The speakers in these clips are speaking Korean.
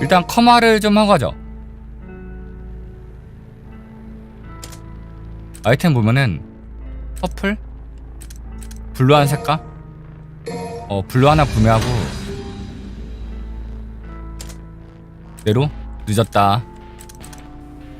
일단 커마를 좀 하고 가죠. 아이템 보면은 퍼플? 블루한 색깔? 어 블루 하나 구매하고. 내로 늦었다.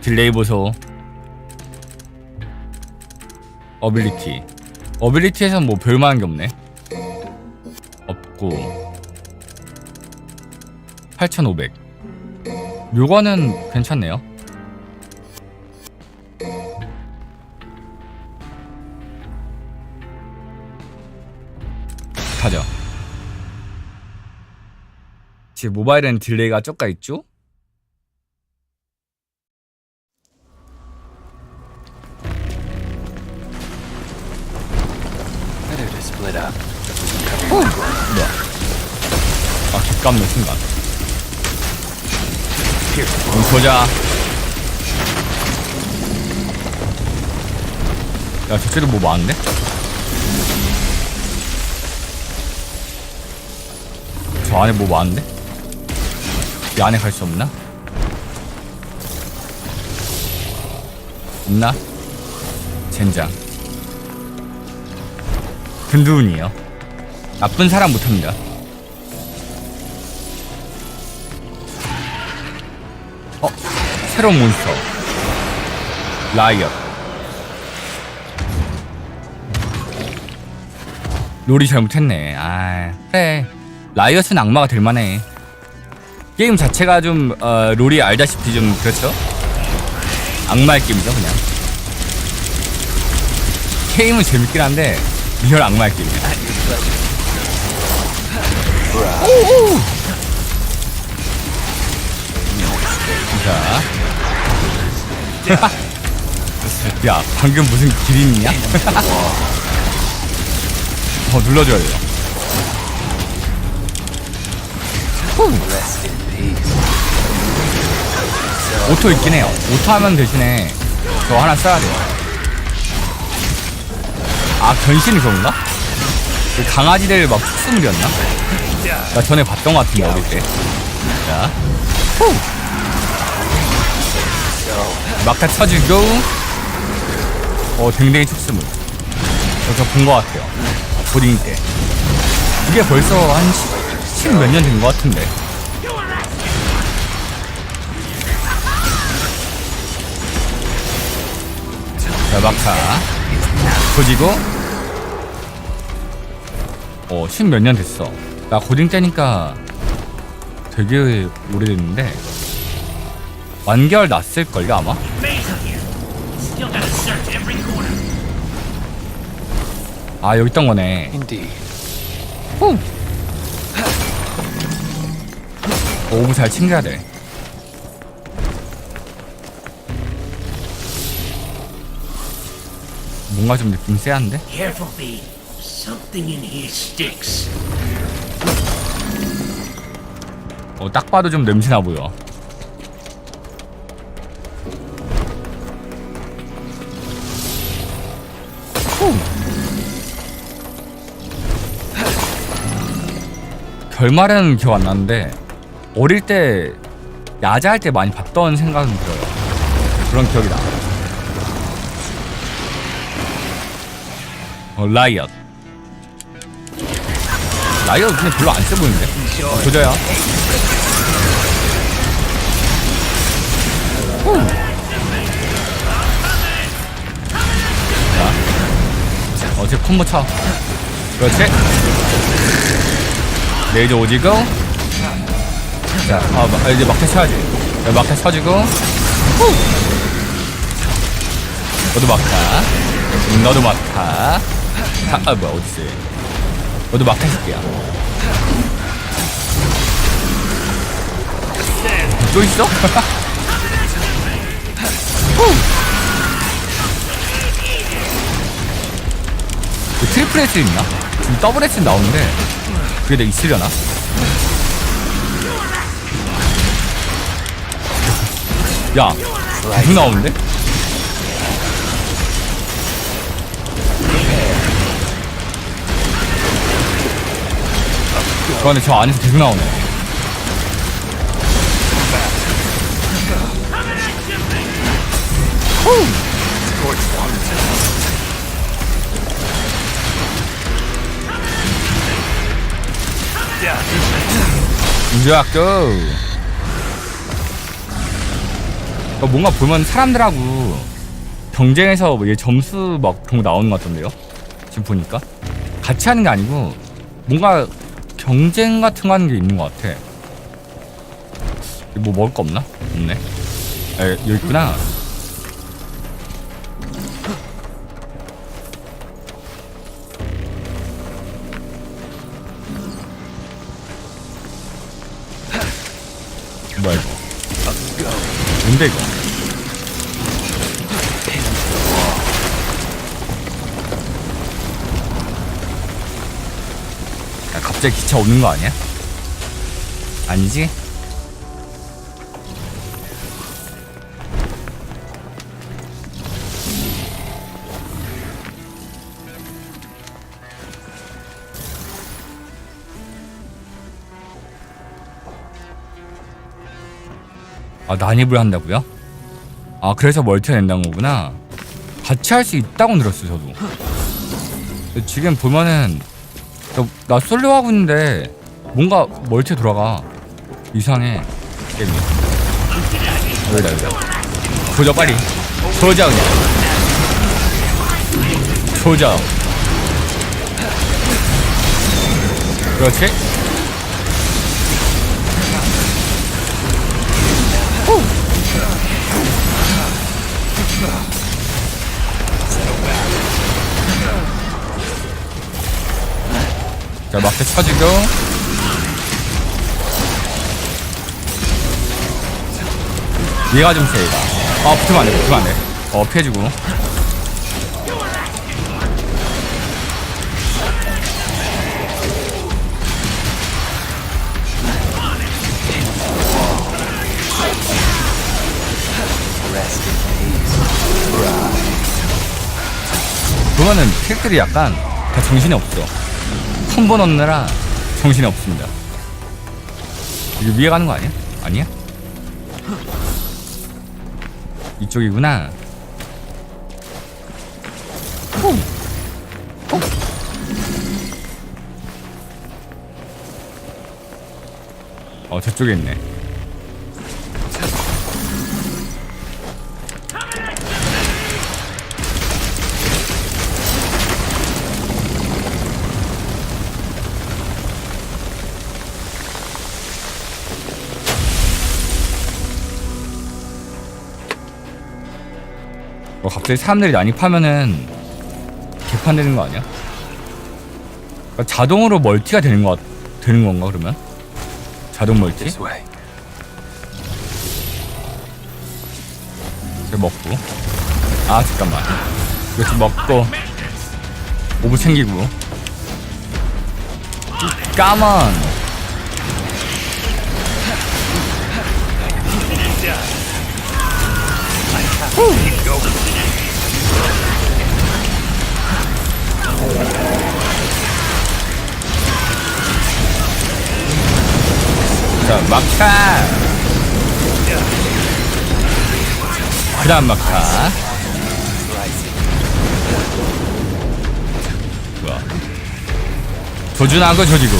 딜레이 보소. 어빌리티. 어빌리티에선 뭐 별만한 게 없네. 없고. 8500 요거는 괜찮네요 가죠 지금 모바일은 딜레이가 쪼까 있죠? 야 저쪽에 뭐 많은데? 저 안에 뭐 많은데? 이 안에 갈 수 없나? 있나? 젠장 근두운이에요 나쁜 사람 못합니다 어? 새로운 몬스터 라이엇 롤이 잘못했네 아 그래 라이엇은 악마가 될 만해 게임 자체가 좀 어, 롤이 알다시피 좀 그렇죠 악마의 게임이죠 그냥 게임은 재밌긴 한데 리얼 악마의 게임이야. 자. 야, 방금 무슨 기린이냐? 어, 눌러줘야 돼요. 오토 있긴 해요. 오토 하면 대신에 저 하나 써야 돼요. 아, 변신이 그런가? 그 강아지들 막 축수물이었나? 나 전에 봤던 것 같은데, 어릴 때. 자. 후. 막타 쳐주고. 어, 댕댕이 축수물. 저 본 것 같아요. 고딩 때. 이게 벌써 한10몇년 된 것 같은데. 자, 막타. 조지고. 어, 10몇년 됐어. 나 고딩 때니까 되게 오래됐는데. 완결 났을걸요, 아마? 아, 여기 있던 거네. Indeed. 후. 오브 잘 챙겨야 돼. 뭔가 좀 느낌 세한데? Careful, B. Something in here sticks. 어, 딱 봐도 좀 냄새나 보여. 결말은 기억 안 나는데 어릴 때 야자 할 때 많이 봤던 생각은 들어요. 그런 기억이 나. 어, 라이엇. 라이엇 근데 별로 안 세 보이는데? 어. 자, 어제 콤보 쳐. 그렇지. 레이저 오지고. 자, 아, 마- 아, 이제 막대 쳐야지. 자, 막대 쳐주고. 후. 너도 막타. 음, 너도 막타. 아, 아 뭐야, 얘. 너도 막타 새끼야. 또 있어? 그 트리플 S 있나? 지금 더블 S 나오는데 그게 내 있으려나? 야, 누 나오는데? 그런데 저 안에서 계속 나오네. 후! 인조학교. 어, 뭔가 보면 사람들하고 경쟁해서 뭐얘 점수 막 그런 거 나오는 것 같던데요? 지금 보니까? 같이 하는 게 아니고 뭔가 경쟁 같은 거 하는 게 있는 것 같아. 뭐 먹을 거 없나? 없네. 에 여기 있구나 뭔데 이거 야, 갑자기 기차 오는 거 아니야? 아니지? 아 난입을 한다고요? 아 그래서 멀티가 된다는 거구나. 같이 할 수 있다고 들었어 저도. 지금 보면은 나, 나 솔로 하고 있는데 뭔가 멀티 돌아가. 이상해. 게임이. 여기다 여기다. 조져 빨리. 조져 그냥. 조져. 그렇지 자 막대 쳐주고 얘가 좀 세, 얘가. 아, 붙으면 안 돼, 붙으면 안 돼. 어, 피해주고. 그거는 캐릭들이 약간 다 정신이 없어. 콤보 넣느라 정신이 없습니다. 이게 위에 가는 거 아니야? 아니야? 이쪽이구나. 어 저쪽에 있네. 뭐 갑자기 사람들이 난입하면은 개판되는 거 아니야? 그러니까 자동으로 멀티가 되는 거 되는 건가 그러면? 자동 멀티? 이거 먹고. 아 잠깐만. 이거 좀 먹고. 오브 챙기고. 까만 자 막타 그 다음 막타 좋아. 조준하고 조지고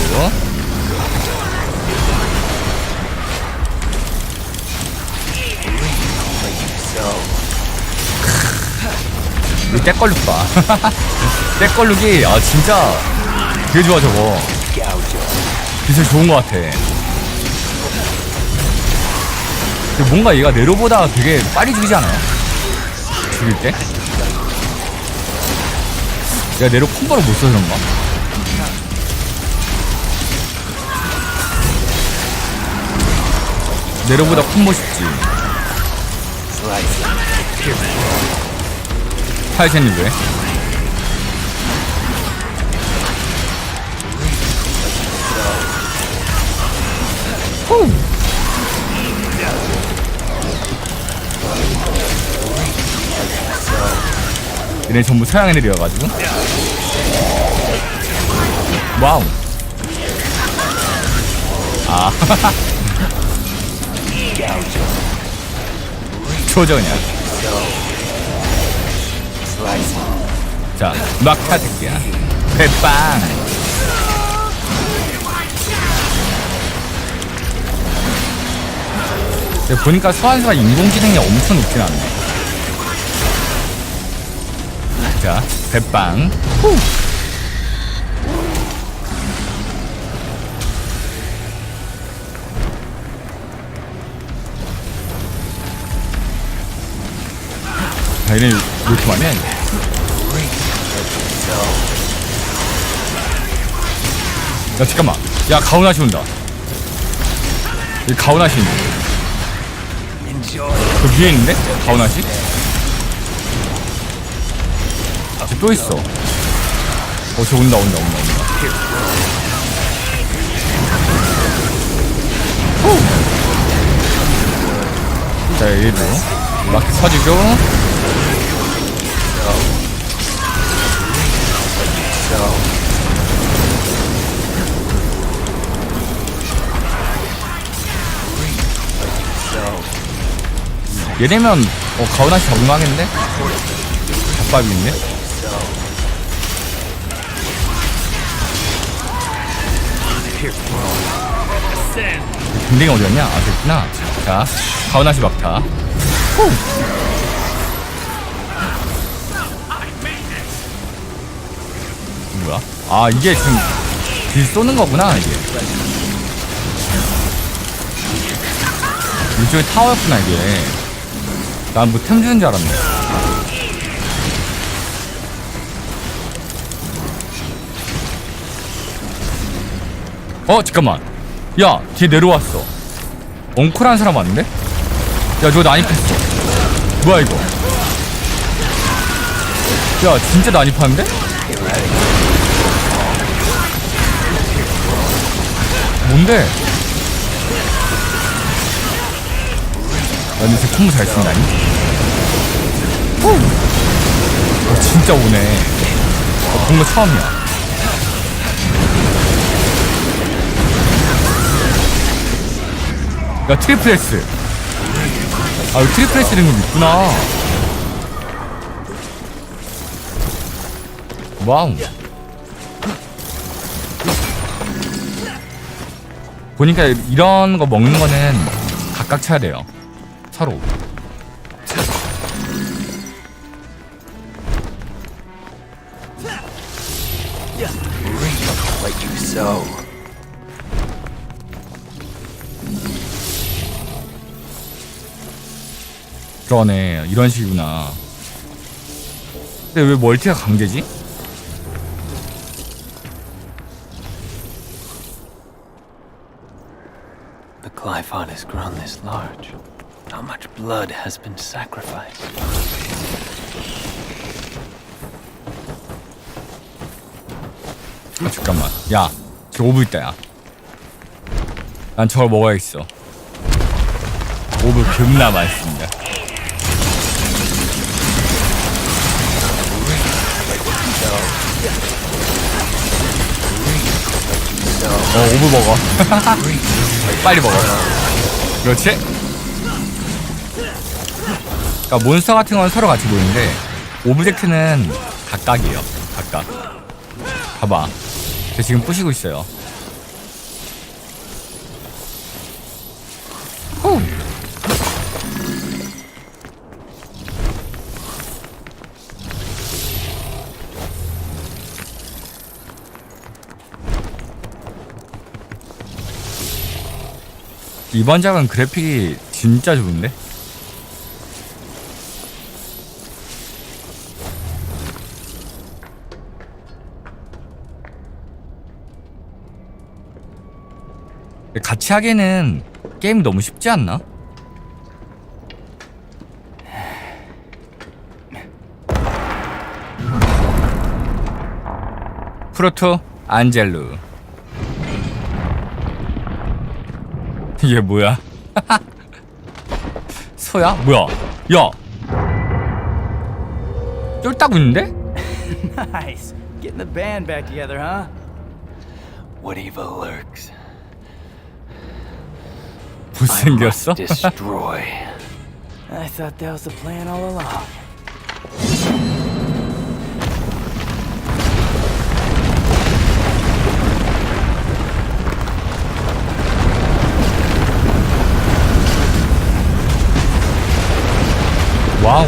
이 때걸룩 봐 때걸룩이 아 진짜 되게 좋아 저거. 기술 좋은 것 같아 근데 뭔가 얘가 네로보다 되게 빨리 죽이지 않아요? 죽일 때? 내가 네로 콤보를 못 써서 그런가? 네로보다 콤보 쉽지 파이센이 왜? 후! 얘네 전부 서양 애들이어가지고 와우 아 Rising. 자, 막타 새끼야. 대빵. 근데 보니까 소환수가 인공지능이 엄청 높진 않네. 자, 대빵. 후. 자, 얘네 이렇게 많네. 야 잠깐만 야 가오나시 온다 이 가오나시 있네. 그 위에 있는데? 가오나시? 쟤또 있어 어쟤 온다 온다 온다 온다 후. 자 얘도 막 서지죠 얘네면 어 가오나시 적응하겠는데? 잡밥이 있네 빈딩이 어디였냐? 아, 됐구나. 자, 가오나시 막타. 후! 뭐야? 아, 이게 지금 딜 쏘는 거구나, 이게. 이쪽에 타워였구나, 이게. 난 뭐 템 주는 줄 알았네. 어, 잠깐만. 야, 뒤에 내려왔어. 엉클한 사람 왔는데? 야, 저거 난입했어. 뭐야, 이거? 야, 진짜 난입하는데? 뭔데? 쟤 콤보 잘 쓴다니? 후! 어, 진짜 오네. 어, 본거 처음이야. 야 트리플 S 아 여기 트리플 S 이런 거 있구나 와우 보니까 이런 거 먹는 거는 각각 쳐야 돼요 sow. 그러네 이런 식이구나 근데 왜 멀티가 강제지? Grown this large. How much blood has been sacrificed? 아, 잠깐만. 야 저 오브 있다 야 난 저걸 먹어야겠어. 오브 겁나 맛있습니다. 어 오브 먹어. 빨리 먹어. 그렇지 그러니까 몬스터 같은 건 서로 같이 보이는데 오브젝트는 각각이에요 각각 봐봐 저 지금 부시고 있어요 후. 이번 작은 그래픽이 진짜 좋은데? 같이 하기에는 게임이 너무 쉽지 않나? 프로토 안젤루 이게 뭐야? 소야? 뭐야? 야! 쫄딱 있는데? Nice. Getting the band back together, huh? What evil lurks? 못생겼어? destroy. I thought that was the plan all along. 와우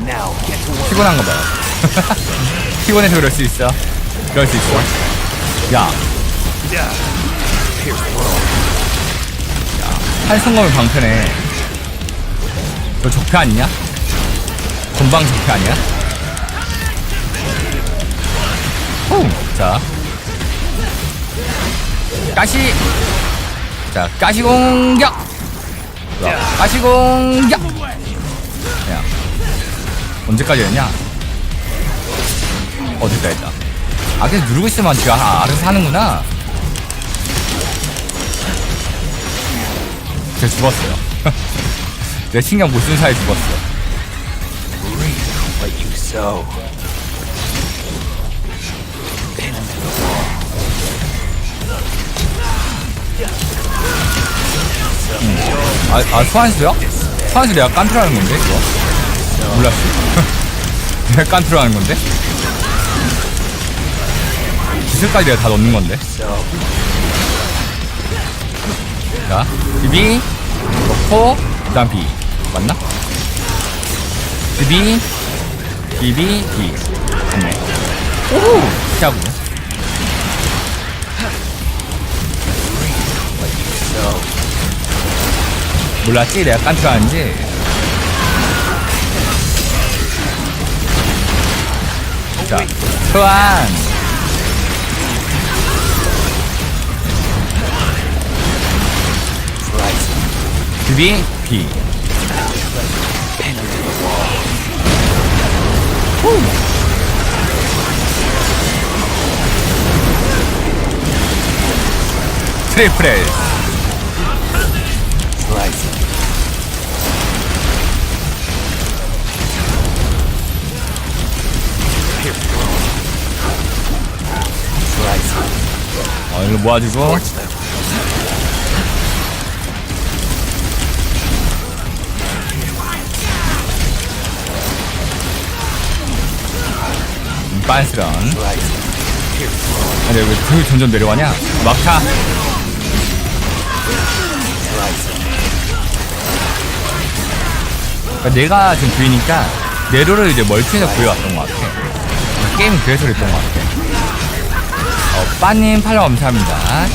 Now get to work. 피곤한가 봐요 피곤해서 그럴 수 있어 그럴 수 있어 야 Pierce through. 한순간의 방패네. 너 적폐 아니냐? 건방 적폐 아니야? 후, 자. 가시! 자, 가시 공격! 자, 가시 공격! 야. 언제까지 했냐? 어, 됐다, 됐다. 아, 계속 누르고 있으면 지가 아, 알아서 하는구나. 제가 죽었어요. 내 신경 못 쓴 사이에 죽었어. Wall. 아, 아 소환수야? 소환수 내가 깐트라는 건데 이거? 몰랐어. 내가 깐트라는 건데? 기술까지 내가 다 넣는 건데. 자, 비비 넣고 그 다음 비 맞나? 비비 비비 비 맞네. 오 피하고. 몰랐지 내가 깐트라는지. 자, 소환. 비비 비. Pin him to the wall. 트리플. Slice him. 어, 이거 모아주고 Towards 빤스런. 근데 왜 등이 점점 내려가냐 막타. 그러니까 내가 지금 부이니까 내로를 이제 멀티해서 구해왔던 것 같아 게임 그래서 그랬던 것 같아 어, 빠님 팔로 감사합니다.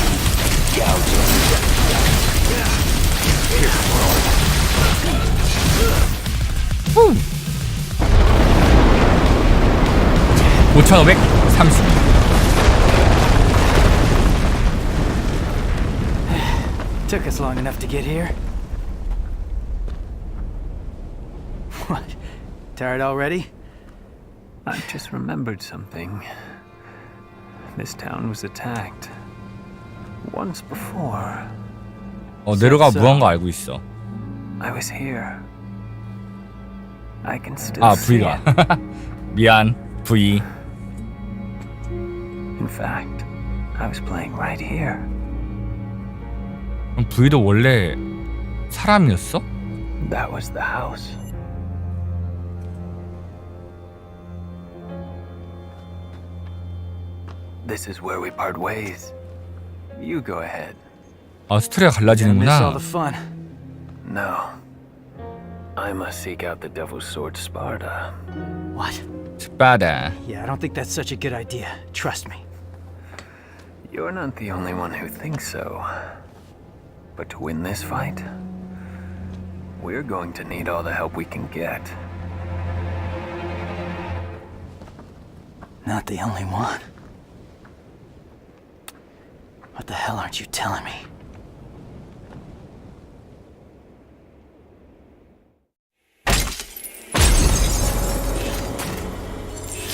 후. 5530 Took us long enough to get here. What? Tired already? I've just remembered something. This town was attacked. Once before. 어 내로가 써. 무한 거 알고 있어 I was here. I can still 아 see V가 it. 미안 V In fact, I was playing right here. 그럼 V도 원래 사람이었어? That was the house. This is where we part ways. You go ahead. 아 스토리가 Gonna miss all 갈라지는구나 the fun. No. I must seek out the Devil's Sword Sparta. What? 스파다 Yeah, I don't think that's such a good idea. Trust me. You're not the only one who thinks so. But to win this fight, we're going to need all the help we can get. Not the only one. What the hell aren't you telling me?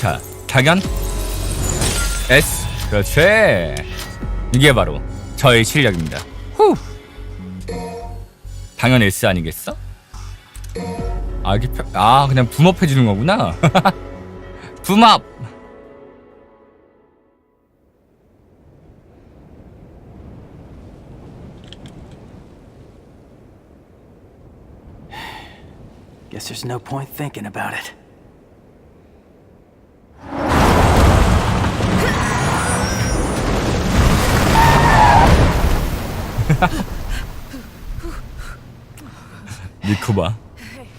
자 당연 S 그렇지. 이게 바로 저의 실력입니다. 후! 당연 S 아니겠어? 아 이게 펴- 아 그냥 붐업 해주는 거구나. 붐업! Guess there's no point thinking about it. 니코바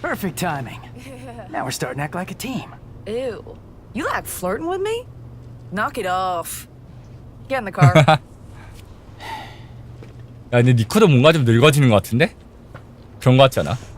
Perfect timing. Now we're starting to act like a team. Ew. You like flirting with me? Knock it off. Get in the car. 야 근데 니코도 뭔가 좀 늙어지는 것 같은데? 그런 거 같지 않아? oh.